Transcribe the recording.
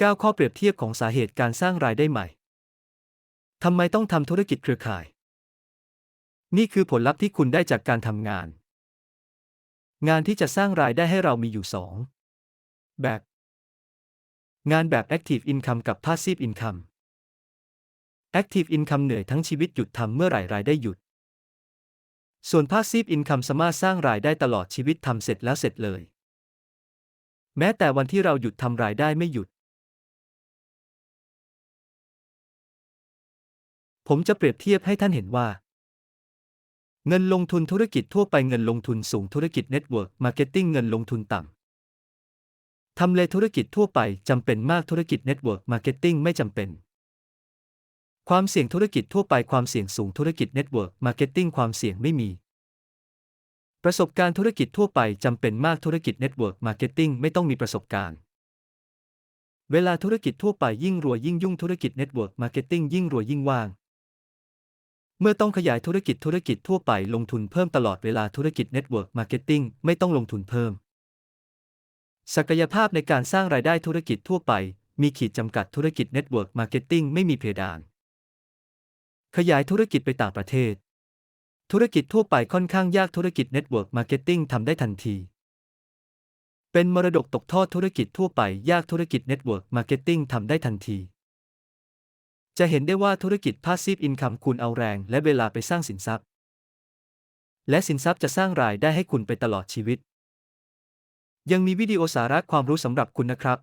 9 ข้อเปรียบเทียบของสาเหตุการสร้างรายได้ใหม่ ทำไมต้องทำธุรกิจเครือข่าย นี่คือผลลัพธ์ที่คุณได้จากการทำงาน งานที่จะสร้างรายได้ให้เรามีอยู่ 2 แบบ งานแบบ Active Income กับ Passive Income Active Income เหนื่อยทั้งชีวิตหยุดทำเมื่อไหร่รายได้หยุด ส่วน Passive Income สามารถสร้างรายได้ตลอดชีวิตทำเสร็จแล้วเสร็จเลย แม้แต่วันที่เราหยุดทำรายได้ไม่หยุด ผมจะเปรียบเทียบให้ท่านเห็นว่า เงินลงทุนธุรกิจทั่วไปเงินลงทุนสูงธุรกิจเน็ตเวิร์กมาร์เก็ตติ้งเงินลงทุนต่ำทำเลธุรกิจทั่วไปจำเป็นมากธุรกิจเน็ตเวิร์กมาร์เก็ตติ้งไม่จำเป็น ความเสี่ยงธุรกิจทั่วไปความเสี่ยงสูงธุรกิจเน็ตเวิร์กมาร์เก็ตติ้งความเสี่ยงไม่มี ประสบการณ์ธุรกิจทั่วไปจำเป็นมากธุรกิจเน็ตเวิร์กมาร์เก็ตติ้งไม่ต้องมีประสบการณ์เวลาธุรกิจทั่วไปยิ่งรวยยิ่งยุ่งธุรกิจเน็ตเวิร์กมาร์เก็ตติ้งยิ่งรวยยิ่งว่าง เมื่อต้องขยายธุรกิจธุรกิจทั่วไปลงทุนเพิ่มตลอดเวลาธุรกิจเน็ตเวิร์กมาร์เก็ตติ้งไม่ต้องลงทุนเพิ่ม ศักยภาพในการสร้างรายได้ธุรกิจทั่วไป มีขีดจำกัดธุรกิจเน็ตเวิร์กมาร์เก็ตติ้งไม่มีเพดาน ขยายธุรกิจไปต่างประเทศ ธุรกิจทั่วไปค่อนข้างยากธุรกิจเน็ตเวิร์กมาร์เก็ตติ้งทำได้ทันที เป็นมรดกตกทอดธุรกิจทั่วไปยากธุรกิจเน็ตเวิร์กมาร์เก็ตติ้งทำได้ทันที จะเห็นได้ว่าธุรกิจ Passive Income คุณเอาแรง และเวลาไปสร้างสินทรัพย์ และสินทรัพย์จะสร้างรายได้ให้คุณไปตลอดชีวิต ยังมีวิดีโอสาระความรู้สำหรับคุณนะครับ